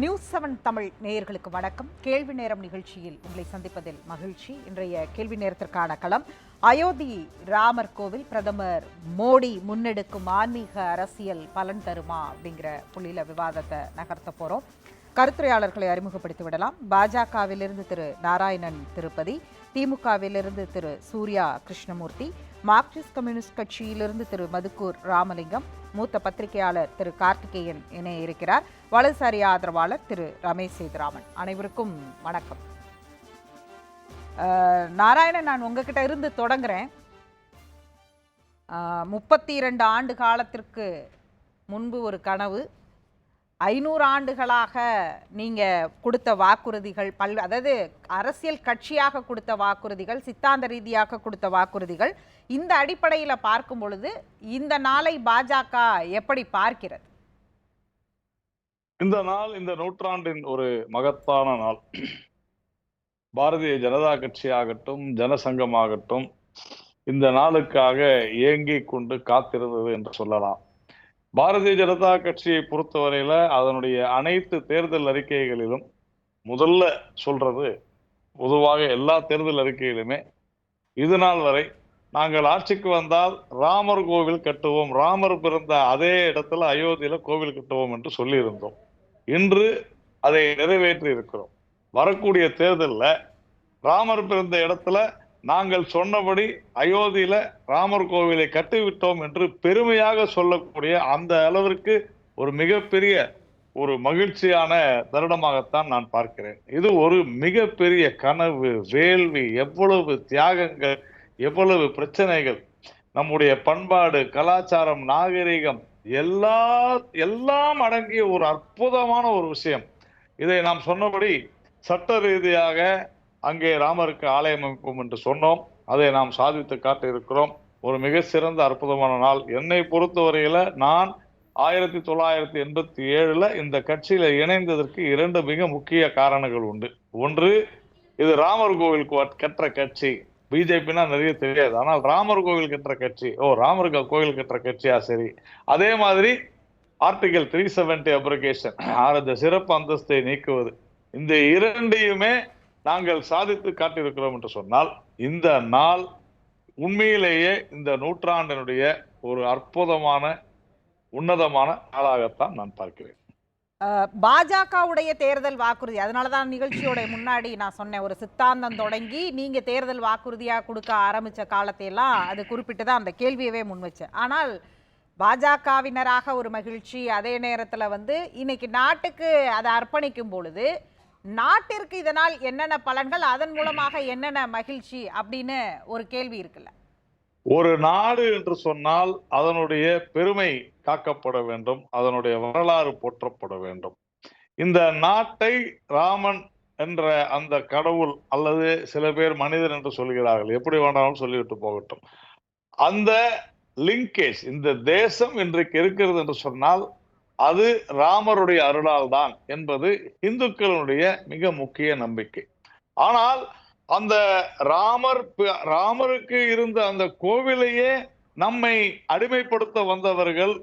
News seven Tamil நேயர்களுக்கு வணக்கம். கேள்வி நேரம் நிகழ்ச்சியில் உங்களை சந்திப்பதில் மகிழ்ச்சி. இன்றைய கேள்வி நேரத்திற்கான களம் அயோத்தி ராமர் கோவில். பிரதமர் மோடி முன்னெடுக்கும் ஆன்மீக அரசியல் பலன் தருமா அப்படிங்கிற புள்ளியில விவாதத்தை நகர்த்த போறோம். கருத்துரையாளர்களை அறிமுகப்படுத்தி விடலாம். பாஜகவிலிருந்து திரு நாராயணன் திருப்பதி திமுகவிலிருந்து திரு சூர்யா கிருஷ்ணமூர்த்தி மார்க்சிஸ்ட் கம்யூனிஸ்ட் கட்சியிலிருந்து திரு மதுக்கூர் ராமலிங்கம் மூத்த பத்திரிகையாளர் திரு கார்த்திகேயன் இணைய இருக்கிறார். வலதுசாரி ஆதரவாளர் திரு ரமேஷ் சேதுராமன். அனைவருக்கும் வணக்கம். நாராயணன் நான் உங்ககிட்ட இருந்து தொடங்குறேன். முப்பத்தி இரண்டு ஆண்டு காலத்திற்கு முன்பு ஒரு கனவு ஐநூறு ஆண்டுகளாக நீங்கள் கொடுத்த வாக்குறுதிகள் பல் அதாவது அரசியல் கட்சியாக கொடுத்த வாக்குறுதிகள் சித்தாந்த ரீதியாக கொடுத்த வாக்குறுதிகள் இந்த அடிப்படையில் பார்க்கும் பொழுது இந்த நாளை பாஜக எப்படி பார்க்கிறது? இந்த நாள் இந்த நூற்றாண்டின் ஒரு மகத்தான நாள். பாரதிய ஜனதா கட்சி ஆகட்டும் ஜனசங்கமாகட்டும் இந்த நாளுக்காக ஏங்கிக் கொண்டு காத்திருந்தது என்று சொல்லலாம். பாரதிய ஜனதா கட்சியை பொறுத்தவரையில அதனுடைய அனைத்து தேர்தல் அறிக்கைகளிலும் முதல்ல சொல்றது பொதுவாக எல்லா தேர்தல் அறிக்கையிலுமே இது நாள் வரை நாங்கள் ஆட்சிக்கு வந்தால் ராமர் கோவில் கட்டுவோம் ராமர் பிறந்த அதே இடத்துல அயோத்தியில கோவில் கட்டுவோம் என்று சொல்லியிருந்தோம். இன்று அதை நிறைவேற்றி இருக்கிறோம் வரக்கூடிய தேர்தலில் ராமர் பிறந்த இடத்துல நாங்கள் சொன்னபடி அயோத்தியில ராமர் கோவிலை கட்டிவிட்டோம் என்று பெருமையாக சொல்லக்கூடிய அந்த அளவிற்கு ஒரு மிகப்பெரிய ஒரு மகிழ்ச்சியான தருணமாகத்தான் நான் பார்க்கிறேன். இது ஒரு மிகப்பெரிய கனவு வேள்வி எவ்வளவு தியாகங்கள் எவ்வளவு பிரச்சனைகள் நம்முடைய பண்பாடு கலாச்சாரம் நாகரிகம் எல்லா எல்லாம் அடங்கிய ஒரு அற்புதமான ஒரு விஷயம். இதை நாம் சொன்னபடி சட்ட ரீதியாக அங்கே ராமருக்கு ஆலயம் அமைப்போம் என்று சொன்னோம். அதை நாம் சாதித்து காட்டியிருக்கிறோம் ஒரு மிக சிறந்த அற்புதமான நாள். என்னை பொறுத்தவரையில நான் ஆயிரத்தி தொள்ளாயிரத்தி எண்பத்தி ஏழுல இந்த கட்சியில இணைந்ததற்கு இரண்டு மிக முக்கிய காரணங்கள் உண்டு. ஒன்று இது ராமர் கோவில் கற்ற கட்சி. பிஜேபினா நிறைய தெரியாது. ஆனால் ராமர் கோவில் கட்டுற கட்சி. ஓ ராமர் கோவில் கட்டுற கட்சியா? சரி. அதே மாதிரி ஆர்டிகல் த்ரீ செவன்டி அப்ரிகேஷன். அந்த சிறப்பு அந்தஸ்தை நீக்குவது. இந்த இரண்டையுமே நாங்கள் சாதித்து காட்டியிருக்கிறோம் என்று சொன்னால் இந்த நாள் உண்மையிலேயே இந்த நூற்றாண்டினுடைய ஒரு அற்புதமான உன்னதமான நாளாகத்தான் நான் பார்க்கிறேன். பாஜகவுடைய தேர்தல் வாக்குறுதி அதனால தான் நிகழ்ச்சியோட முன்னாடி நான் சொன்னேன் ஒரு சித்தாந்தம் தொடங்கி நீங்க தேர்தல் வாக்குறுதியா கொடுக்க ஆரம்பிச்ச காலத்தையெல்லாம் அது குறிப்பிட்டு தான் அந்த கேள்வியவே முன் வச்சேன். ஆனால் பாஜகவினராக ஒரு மகிழ்ச்சி அதே நேரத்தில் வந்து இன்னைக்கு நாட்டுக்கு அதை அர்ப்பணிக்கும் பொழுது நாட்டிற்கு இதனால் என்னென்ன பலன்கள் அதன் மூலமாக என்னென்ன மகிழ்ச்சி அப்படின்னு ஒரு கேள்வி இருக்குல்ல. ஒரு நாடு என்று சொன்னால் அதனுடைய பெருமை காக்கப்பட வேண்டும் அதனுடைய வரலாறு போற்றப்பட வேண்டும். இந்த நாட்டை ராமன் என்ற அந்த கடவுள் அல்லது சில பேர் மனிதன் என்று சொல்கிறார்கள். எப்படி வேண்டாலும் சொல்லிவிட்டு போகட்டும். அந்த லிங்கேஜ் இந்த தேசம் இன்றைக்கு இருக்கிறது என்று சொன்னால் அது ராமருடைய அருளால் தான் என்பது இந்துக்களுடைய மிக முக்கிய நம்பிக்கை. ஆனால் அந்த ராமர் ராமருக்கு இருந்த அந்த கோவிலையே நம்மை அடிமைப்படுத்த வந்தவர்கள்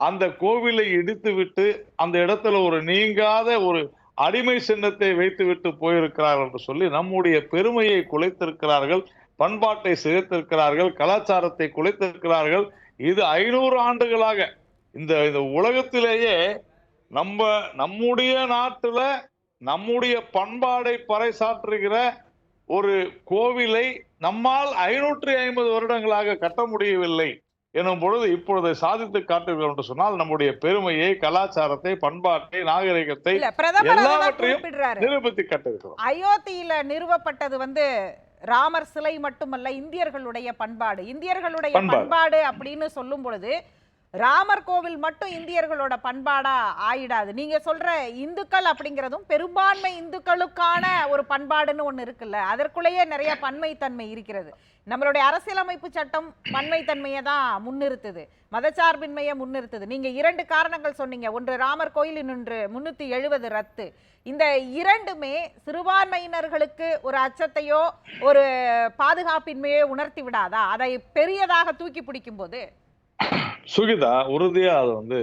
அந்த கோவிலை இடித்துவிட்டு அந்த இடத்துல ஒரு நீங்காத ஒரு அடிமை சின்னத்தை வைத்துவிட்டு போயிருக்கிறார்கள் என்று சொல்லி நம்முடைய பெருமையை குலைத்திருக்கிறார்கள் பண்பாட்டை சிதைத்திருக்கிறார்கள் கலாச்சாரத்தை குலைத்திருக்கிறார்கள். இது ஐநூறு ஆண்டுகளாக இந்த இந்த உலகத்திலேயே நம்ம நம்முடைய நாட்டுல நம்முடைய பண்பாடை பறைசாற்றுகிற ஒரு கோவிலை நம்மால் ஐநூற்றி ஐம்பது வருடங்களாக கட்ட முடியவில்லை எனும் பொழுது இப்பொழுது சாதித்து காட்டுகிறோம் என்று சொன்னால் நம்முடைய பெருமையை கலாச்சாரத்தை பண்பாட்டை நாகரிகத்தை எல்லாவற்றையும் நிரூபித்து காட்டிருக்கிறோம் அயோத்தியில நிறுவப்பட்டது வந்து ராமர் சிலை மட்டுமல்ல இந்தியர்களுடைய பண்பாடு. இந்தியர்களுடைய. பண்பாடு அப்படின்னு சொல்லும் பொழுது ராமர் கோவில் மட்டும் இந்தியர்களோட பண்பாடா ஆயிடாது. நீங்க சொல்ற இந்துக்கள் அப்படிங்கிறதும் பெரும்பான்மை இந்துக்களுக்கான ஒரு பண்பாடுன்னு ஒண்ணு இருக்குல்ல. அதற்குள்ளேயே நிறைய பன்மைத்தன்மை இருக்கிறது. நம்மளுடைய அரசியலமைப்பு சட்டம் பன்மைத்தன்மையை தான் முன்னிறுத்துது. மதச்சார்பின்மையை முன்னிறுத்துது. நீங்க இரண்டு காரணங்கள் சொன்னீங்க. ஒன்று ராமர் கோயில் இன்னொன்று முன்னூத்தி எழுபது ரத்து. இந்த இரண்டுமே சிறுபான்மையினர்களுக்கு ஒரு அச்சத்தையோ ஒரு பாதுகாப்பின்மையோ உணர்த்தி விடாதா? அதை பெரியதாக தூக்கி பிடிக்கும் போது சுகிதா உறுதியா அது வந்து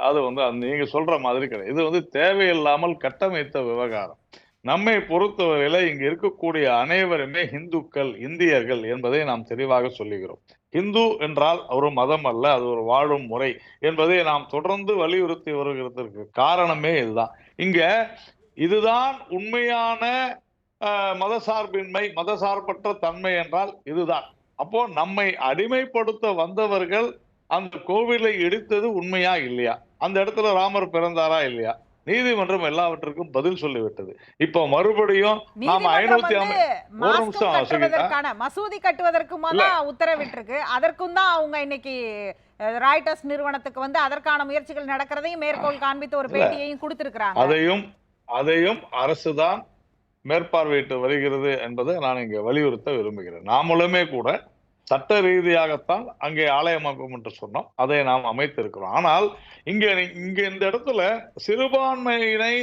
அது வந்து அந்த நீங்க சொல்ற மாதிரி கிடையாது. இது வந்து தேவையில்லாமல் கட்டமைத்த விவகாரம். நம்மை பொறுத்தவரையில இங்க இருக்கக்கூடிய அனைவருமே இந்துக்கள் இந்தியர்கள் என்பதை நாம் தெளிவாக சொல்லுகிறோம். இந்து என்றால் ஒரு மதம் அல்ல அது ஒரு வாழும் முறை என்பதை நாம் தொடர்ந்து வலியுறுத்தி வருகிறதற்கு காரணமே இதுதான். இங்க இதுதான் உண்மையான மதசார்பின்மை மதசார்பற்ற தன்மை என்றால் இதுதான். அப்போ நம்மை அடிமைப்படுத்த வந்தவர்கள் அந்த கோவிலை இடித்தது உண்மையா இல்லையா? அந்த இடத்துல ராமர் பிறந்தாரா இல்லையா? நீதிமன்றம் எல்லாவற்றுக்கும் பதில் சொல்லிவிட்டது. இப்போ மறுபடியும் நாம ஐநூத்தி ஒரு நிமிஷம் மசூதி கட்டுவதற்கும் தான் உத்தரவிட்டிருக்கு. அதற்கும் தான் அவங்க இன்னைக்கு ராய்டர்ஸ் நிறுவனத்துக்கு வந்து அதற்கான முயற்சிகள் நடக்கிறதையும் மேற்கோள் காண்பித்து ஒரு பேட்டியையும் கொடுத்திருக்கிறாங்க. அதையும் அதையும் அரசுதான் மேற்பார்வையிட்டு வருகிறது என்பதை நான் இங்க வலியுறுத்த விரும்புகிறேன். நாமளுமே கூட சட்ட ரீதியாகத்தான் அங்கே ஆலயம் அமைப்போம் என்று சொன்னோம். அதை நாம் அமைத்திருக்கிறோம். ஆனால் இங்கே இங்கே இந்த இடத்துல சிறுபான்மையினை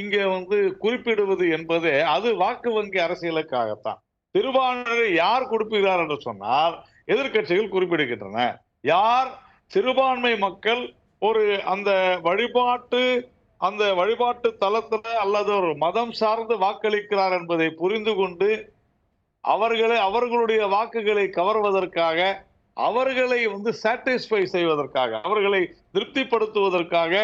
இங்கே வந்து குறிப்பிடுவது என்பதே அது வாக்கு வங்கி அரசியலுக்காகத்தான். சிறுபான்மையை யார் குறிப்பிடுகிறார் என்று சொன்னால் எதிர்க்கட்சிகள் குறிப்பிடுகின்றன. யார் சிறுபான்மை மக்கள் ஒரு அந்த வழிபாட்டு அந்த வழிபாட்டு தளத்துல அல்லது ஒரு மதம் சார்ந்து வாக்களிக்கிறார் என்பதை புரிந்து கொண்டு அவர்களை அவர்களுடைய வாக்குகளை கவர்வதற்காக அவர்களை வந்து சாட்டிஸ்ஃபை செய்வதற்காக அவர்களை திருப்திப்படுத்துவதற்காக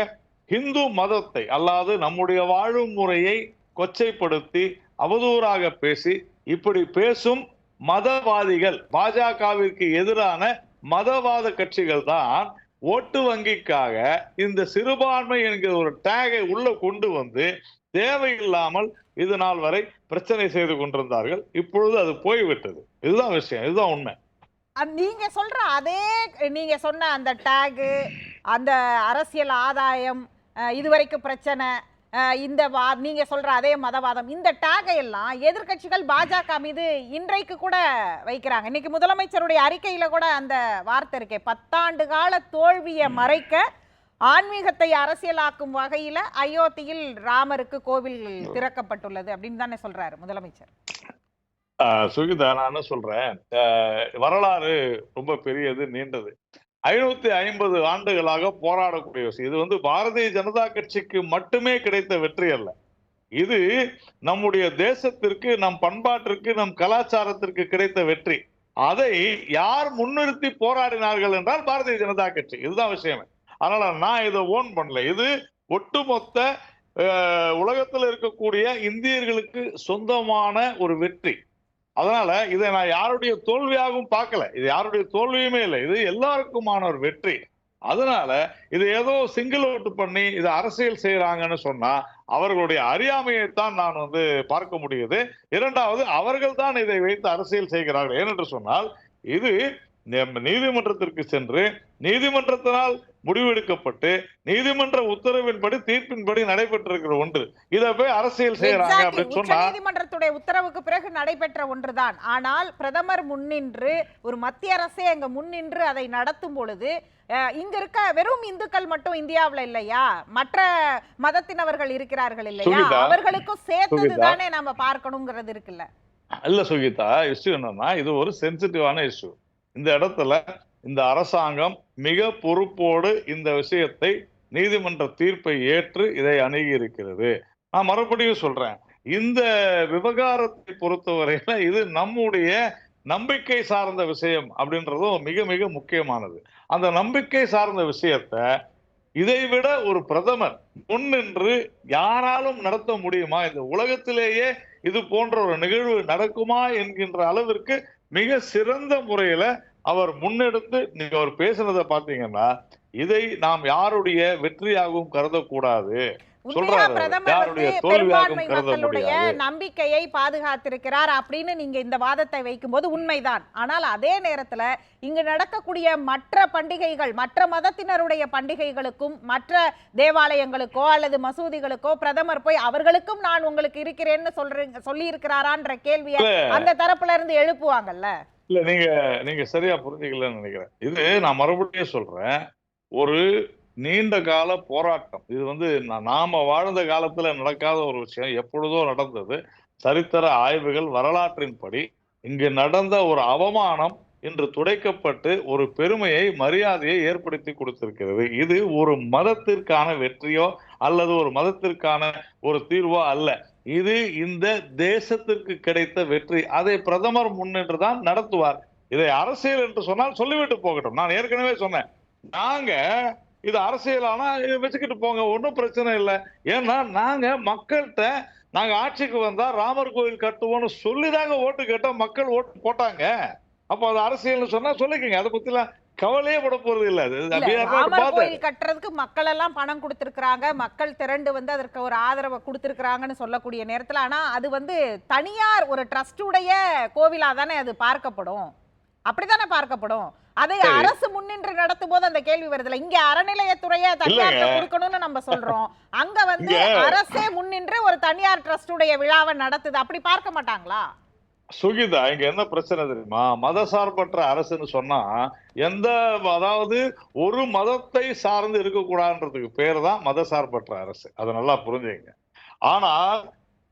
ஹிந்து மதத்தை அல்லாது நம்முடைய வாழும் முறையை கொச்சைப்படுத்தி அவதூறாக பேசி இப்படி பேசும் மதவாதிகள் பாஜகவிற்கு எதிரான மதவாத கட்சிகள் தான் ஓட்டு வங்கிக்காக இந்த சிறுபான்மை என்கிற ஒரு டேகை உள்ள கொண்டு வந்து தேவையில்லாமல் இது நாள் வரை பிரச்சனை செய்து கொண்டிருந்தார்கள். இப்பொழுது அது போய்விட்டது. இதுதான் விஷயம். இதுதான் உண்மை. நீங்க சொல்ற அதே நீங்க சொன்ன அந்த டேகு அந்த அரசியல் ஆதாயம் இதுவரைக்கும் பிரச்சனை இந்த வா நீங்க சொல்ற அதே மதவாதம் இந்த டேகை எல்லாம் எதிர்க்கட்சிகள் பாஜக மீது இன்றைக்கு கூட வைக்கிறாங்க. இன்னைக்கு முதலமைச்சருடைய அறிக்கையில கூட அந்த வார்த்தை இருக்கே பத்தாண்டு கால தோல்வியை மறைக்க ஆன்மீகத்தை அரசியலாக்கும் வகையில அயோத்தியில் ராமருக்கு கோவில் திறக்கப்பட்டுள்ளது அப்படின்னு தானே சொல்றாரு முதலமைச்சர். ஆஹ் சுகிதா நான் என்ன சொல்றேன். ஆஹ் வரலாறு ரொம்ப பெரியது நீண்டது. ஐநூத்தி ஐம்பது ஆண்டுகளாக போராடக்கூடிய விஷயம். இது வந்து பாரதிய ஜனதா கட்சிக்கு மட்டுமே கிடைத்த வெற்றி அல்ல. இது நம்முடைய தேசத்திற்கு நம் பண்பாட்டிற்கு நம் கலாச்சாரத்திற்கு கிடைத்த வெற்றி. அதை யார் முன்னிறுத்தி போராடினார்கள் என்றால் பாரதிய ஜனதா கட்சி. இதுதான் விஷயமே. அதனால நான் இதை ஓன் பண்ணல. இது ஒட்டுமொத்த உலகத்தில் இருக்கக்கூடிய இந்தியர்களுக்கு சொந்தமான ஒரு வெற்றி. அதனால இதை நான் யாருடைய தோல்வியாகவும் பார்க்கல. இது யாருடைய தோல்வியுமே இல்லை. இது எல்லாருக்குமான ஒரு வெற்றி. அதனால இது ஏதோ சிங்கிள் ஓட்டு பண்ணி இது அரசியல் செய்யறாங்கன்னு சொன்னா அவர்களுடைய அறியாமையைத்தான் நான் வந்து பார்க்க முடியுது. இரண்டாவது அவர்கள் தான் இதை வைத்து அரசியல் செய்கிறார்கள். ஏனென்று சொன்னால் இது நீதிமன்றத்திற்கு சென்று நீதிமன்றத்தினால் முடிவெடுக்கப்பட்டு நீதிமன்ற உத்தரவின்படி தீர்ப்பின்படி நடைபெற்றிருக்கிற ஒன்று. இதை போய் அரசியல் செய்யறாங்க. அப்படின்னு சொன்னா உச்சநீதிமன்றத்துடைய உத்தரவுக்கு பிறகு நடைபெற்ற ஒன்றுதான். ஆனால் பிரதமர் முன்னின்று ஒரு மத்திய அரசே அங்க முன்னின்று அதை நடத்தும் பொழுது இங்க இருக்க வெறும் இந்துக்கள் மட்டும் இந்தியாவுல இல்லையா? மற்ற மதத்தினவர்கள் இருக்கிறார்கள் இல்லையா? அவர்களுக்கும் சேர்த்தது. தானே நாம பார்க்கணுங்கிறது இருக்குல்ல. இல்ல சுகிதா இஷ்யூ என்னன்னா இது ஒரு சென்சிட்டிவான இஷ்யூ இந்த இடத்துல இந்த அரசாங்கம் மிக பொறுப்போடு இந்த விஷயத்தை நீதிமன்ற தீர்ப்பை ஏற்று இதை அணுகி இருக்கிறது நான் மறுபடியும் சொல்றேன். இந்த விவகாரத்தை பொறுத்தவரையில இது நம்முடைய நம்பிக்கை சார்ந்த விஷயம் அப்படின்றதும் மிக மிக முக்கியமானது. அந்த நம்பிக்கை சார்ந்த விஷயத்த இதைவிட ஒரு பிரதமர் முன்னின்று யாராலும் நடத்த முடியுமா? இந்த உலகத்திலேயே இது போன்ற ஒரு நிகழ்வு நடக்குமா? என்கின்ற அளவிற்கு மிக சிறந்த முறையில அவர் முன்னெடுத்து நீங்க அவர் பேசுனதை பாத்தீங்கன்னா இதை நாம் யாருடைய வெற்றியாகவும் கருதக்கூடாது. நம்பிக்கையை பாதுகாத்திருக்கிறார் அப்படின்னு நீங்க இந்த வாதத்தை வைக்கும்போது உண்மைதான். ஆனால் அதே நேரத்துல இங்கு நடக்கக்கூடிய மற்ற பண்டிகைகள் மற்ற மதத்தினருடைய பண்டிகைகளுக்கும் மற்ற தேவாலயங்களுக்கோ அல்லது மசூதிகளுக்கோ பிரதமர் போய் அவர்களுக்கும் நான் உங்களுக்கு இருக்கிறேன்னு சொல்றீங்க சொல்லி இருக்கிறாரான்ற கேள்வியை அந்த தரப்புல இருந்து எழுப்புவாங்கல்ல? இல்ல நீங்க நீங்க சரியா புரிஞ்சுக்கலன்னு நினைக்கிறேன். இது நான் மறுபடியும் சொல்றேன். ஒரு நீண்ட கால போராட்டம். இது வந்து நாம வாழ்ந்த காலத்துல நடக்காத ஒரு விஷயம். எப்பொழுதோ நடந்தது. சரித்திர ஆய்வுகள் வரலாற்றின்படி இங்கு நடந்த ஒரு அவமானம் இன்று துடைக்கப்பட்டு ஒரு பெருமையை மரியாதையை ஏற்படுத்தி கொடுத்திருக்கிறது. இது ஒரு மதத்திற்கான வெற்றியோ அல்லது ஒரு மதத்திற்கான ஒரு தீர்வோ அல்ல. இது இந்த தேசத்திற்கு கிடைத்த வெற்றி. அதை பிரதமர் முன்னின்று தான் நடத்துவார். இதை அரசியல் என்று சொன்னால் சொல்லிவிட்டு போகட்டும். நான் ஏற்கனவே சொன்னேன். நாங்க இது அரசியலானா இதை வச்சுக்கிட்டு போங்க. ஒன்றும் பிரச்சனை இல்லை. ஏன்னா நாங்க மக்கள்கிட்ட நாங்க ஆட்சிக்கு வந்தா ராமர் கோயில் கட்டுவோம்னு சொல்லிதாங்க ஓட்டு கேட்டோம். மக்கள் ஓட்டு போட்டாங்க. அப்போ அது அரசியல்னு சொன்னா சொல்லிக்கங்க. அதை பத்திலாம் கவலையே பட போறது இல்ல. ராமர் கோயில் கட்டுறதுக்கு மக்கள் எல்லாம் பணம் கொடுத்திருக்கிறாங்க. மக்கள் திரண்டு வந்து அதற்கு ஒரு ஆதரவை கொடுத்திருக்கிறாங்கன்னு சொல்லக்கூடிய நேரத்துல ஆனா அது வந்து தனியார் ஒரு ட்ரஸ்டுடைய கோவிலா தானே அது பார்க்கப்படும். அப்படித்தானே பார்க்கப்படும். அதை. அரசு முன்னின்று நடத்தும் போது அந்த கேள்வி வருதுல இங்க அறநிலையத்துறைய தனியார். கொடுக்கணும்னு நம்ம சொல்றோம். அங்க வந்து அரசே முன்னின்று ஒரு தனியார் ட்ரஸ்டுடைய விழாவை நடத்துது. அப்படி பார்க்க மாட்டாங்களா? சுகிதா இங்க என்ன பிரச்சனை தெரியுமா? மதசார்பற்ற அரசுன்னு சொன்னா எந்த அதாவது ஒரு மதத்தை சார்ந்து இருக்கக்கூடாதுன்றதுக்கு பேர் தான் மதசார்பற்ற அரசு. அதை நல்லா புரிஞ்சுங்க ஆனால்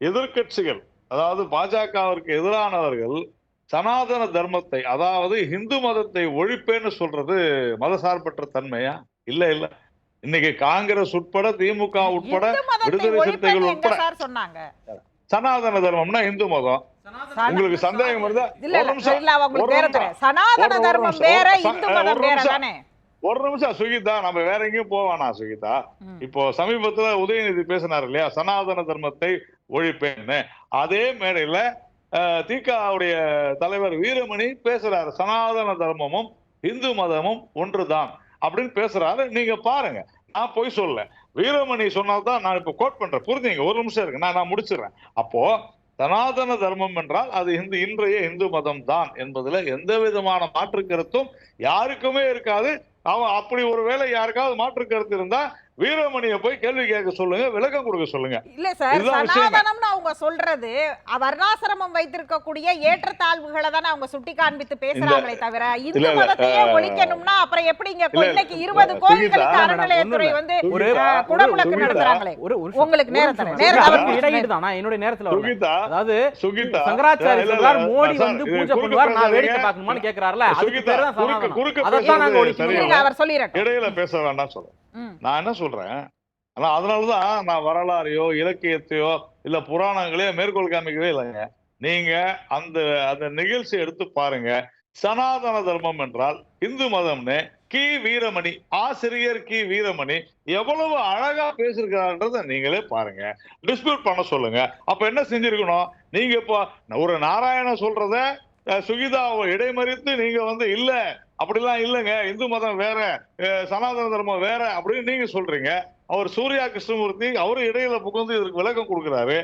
எதிர்க்கட்சிகள் அதாவது பாஜகவிற்கு எதிரானவர்கள் சனாதன தர்மத்தை அதாவது இந்து மதத்தை ஒழிப்பேன்னு சொல்றது மதசார்பற்ற தன்மையா? இல்ல இல்ல. இன்னைக்கு காங்கிரஸ் உட்பட திமுக உட்பட விடுதலை சிறுத்தைகள் உட்பட. சொன்னாங்க? சனாதன தர்மம்னா இந்து மதம். உங்களுக்கு சந்தேகம். தெரியும் சனாதன தர்மம். வேற ஒரு- இந்து ஒரு மதம் வேற நிமிஷம். தானே? ஒரு நிமிஷம் சுகிதா நம்ம வேற எங்கேயும் போவானா சுகிதா. இப்போ சமீபத்துல உதயநிதி பேசினார் இல்லையா? சனாதன தர்மத்தை ஒழிப்பேன்னு. அதே மேடையில திகாவுடைய தலைவர் வீரமணி பேசுறாரு. சனாதன தர்மமும் இந்து மதமும் ஒன்றுதான் அப்படின்னு பேசுறாரு. நீங்க பாருங்க. நான் போய் சொல்ல வீரமணி சொன்னால்தான் நான் இப்போ கோட் பண்றேன். புரிஞ்சுங்க ஒரு நிமிஷம் இருக்கு நான் நான் முடிச்சிடுறேன். அப்போ சனாதன தர்மம் என்றால் அது இந்து இன்றைய இந்து மதம் தான் என்பதுல எந்த விதமான மாற்று கருத்தும் யாருக்குமே இருக்காது. அவன் அப்படி ஒரு வேளை யாருக்காவது மாற்று கருத்து இருந்தா வீரமணியை போய் கேள்வி கேட்க சொல்லுங்க விளக்கம் கொடுக்க சொல்லுங்க. இல்ல சார். சனாதனம்னு அவங்க சொல்றது வர்ணாசிரமம் வைத்திருக்கக்கூடிய ஏற்றத்தாழ்வுகளை தானே அவங்க சுட்டி காண்பித்து பேசுறாங்களே தவிர இந்து மதத்தையே ஒழிக்கணும்னா அப்புறம் எப்படிங்க இல்ல, இன்னைக்கு இருபது கோயில்களுக்கு அறநிலையத்துறை வந்து குடமுழக்கு நடத்துறாங்களே ஒரு உங்களுக்கு அதுக்கு தரேன். இடையீடு தான். நான் என்னுடைய நேரத்துல அதாவது சுகிதா? சங்கராச்சாரி இல்ல, இல்ல, சொல்றார் இல்ல, மோடி வந்து பூஜை பண்ணுவார் நான் வேடிக்கை. பார்க்கணுமான்னு கேக்குறாருல அதுக்கு சுகிதா, பேர் தான் குறுக்க- சனாதனம். அதைத்தான் நாங்க ஒழிக்கணும். அவர் சொல்லிடட்டும். இடையில பேச வேண்டாம் ம். நான் என்ன சொல்றேன்? ஆனா அதனாலதான் நான் வரலாறையோ இலக்கியத்தையோ இல்ல புராணங்களையோ மேற்கோள் காமிக்கவே இல்லைங்க. நீங்க அந்த அந்த நிகழ்ச்சி எடுத்து பாருங்க. சனாதன தர்மம் என்றால் இந்து மதம்னு கி. வீரமணி ஆசிரியர் கி. வீரமணி எவ்வளவு அழகா பேசிருக்காருன்றத நீங்களே பாருங்க. டிஸ்பியூட் பண்ண சொல்லுங்க. அப்ப என்ன செஞ்சிருக்கணும்? நீங்க இப்போ ஒரு நாராயண சொல்றத சுகிதாவை இடைமறித்து நீங்க வந்து இல்ல அப்படிலாம் இல்லைங்க. இந்து மதம் வேற சனாதன தர்மம் வேற அப்படின்னு நீங்க சொல்றீங்க. அவர் சூர்யா கிருஷ்ணமூர்த்தி அவரு இடையில புகுந்து இதற்கு விளக்கம் கொடுக்கிறாரு.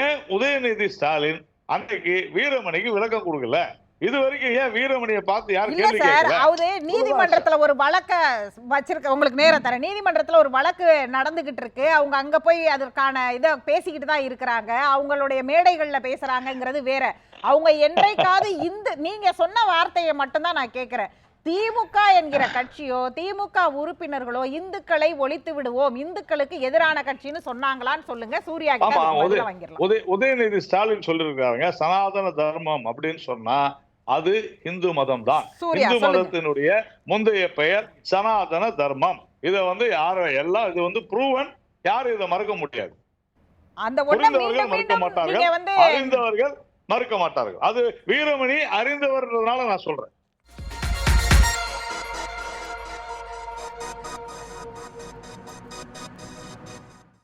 ஏன் உதயநிதி ஸ்டாலின் அன்னைக்கு வீரமணிக்கு விளக்கம் கொடுக்கல? இது வரைக்கும் ஏன் வீரமணியை பார்த்து யாரும் கேள்வி கேட்கல? அது நீதிமன்றத்துல ஒரு வழக்க வச்சிருக்க உங்களுக்கு நேரம் தரேன். நீதிமன்றத்துல ஒரு வழக்கு நடந்துகிட்டு இருக்கு. அவங்க அங்க போய் அதற்கான இத பேசிக்கிட்டு தான் இருக்கிறாங்க. அவங்களுடைய மேடைகள்ல பேசுறாங்கங்கிறது வேற. அவங்க என்றைக்காவது இந்த நீங்க சொன்ன வார்த்தையை மட்டும்தான் நான் கேக்குறேன். திமுக என்கிற கட்சியோ திமுக உறுப்பினர்களோ இந்துக்களை ஒழித்து விடுவோம். இந்துக்களுக்கு எதிரான கட்சின்னு சொன்னாங்களான்னு சொல்லுங்க. சூர்யா உதயநிதி ஸ்டாலின் சொல்லியிருக்காருங்க சனாதன தர்மம் அப்படின்னு சொன்னா அது இந்து மதம் தான் இந்து மதத்தினுடைய முந்தைய பெயர் சனாதன தர்மம். இத வந்து யாரும் எல்லாம் இது வந்து ப்ரூவன் யாரும் இதை மறக்க முடியாது. புரிந்தவர்கள் மறுக்க மாட்டார்கள். அறிந்தவர்கள் மறுக்க மாட்டார்கள். அது வீரமணி அறிந்தவர்ன்றதுனால நான் சொல்றேன்.